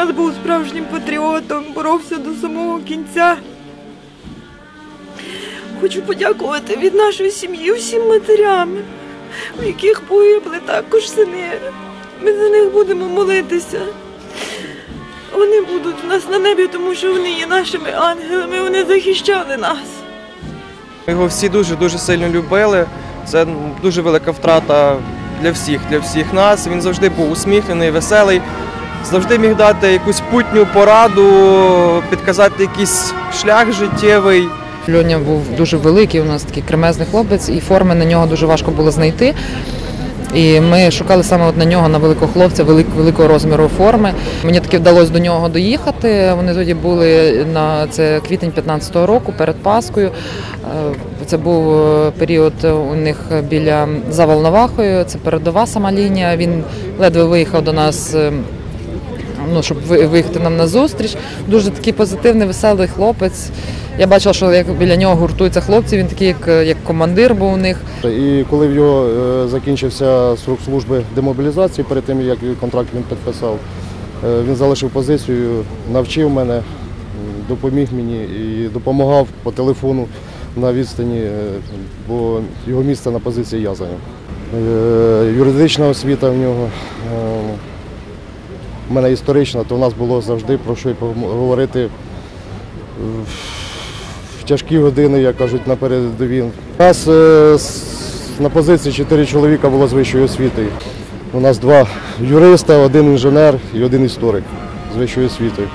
нас був справжнім патріотом, боровся до самого кінця. Хочу подякувати від нашої сім'ї всім матерям, у яких погибли також сини. Ми за них будемо молитися. Вони будуть у нас на небі, тому що вони є нашими ангелами, вони захищали нас. Його всі дуже-дуже сильно любили. Це дуже велика втрата для всіх, для всіх нас. Він завжди був усміхнений, веселий, завжди міг дати якусь путню пораду, підказати якийсь шлях життєвий. Льоня був дуже великий, у нас такий кремезний хлопець, і форми на нього дуже важко було знайти. І ми шукали саме от на нього, на великого хлопця, велик, великого розміру форми. Мені таки вдалося до нього доїхати. Вони тоді були на це квітень 15-го року перед Паскою. Е, Це був е, період у них біля за Волновахою. Це передова сама лінія. Він ледве виїхав до нас. Ну, щоб виїхати нам на зустріч. Дуже такий позитивний, веселий хлопець. Я бачила, що як біля нього гуртуються хлопці, він такий, як, як командир був у них. І коли в його е, закінчився срок служби демобілізації, перед тим як контракт він підписав, е, він залишив позицію, навчив мене, допоміг мені і допомагав по телефону на відстані, е, бо його місце на позиції я зайняв. Юридична освіта в нього. У мене історична, то в нас було завжди про що й поговорити в тяжкі години, як кажуть, на передові. У нас е, на позиції чотири чоловіка було з вищою освітою. У нас два юриста, один інженер і один історик з вищою освітою.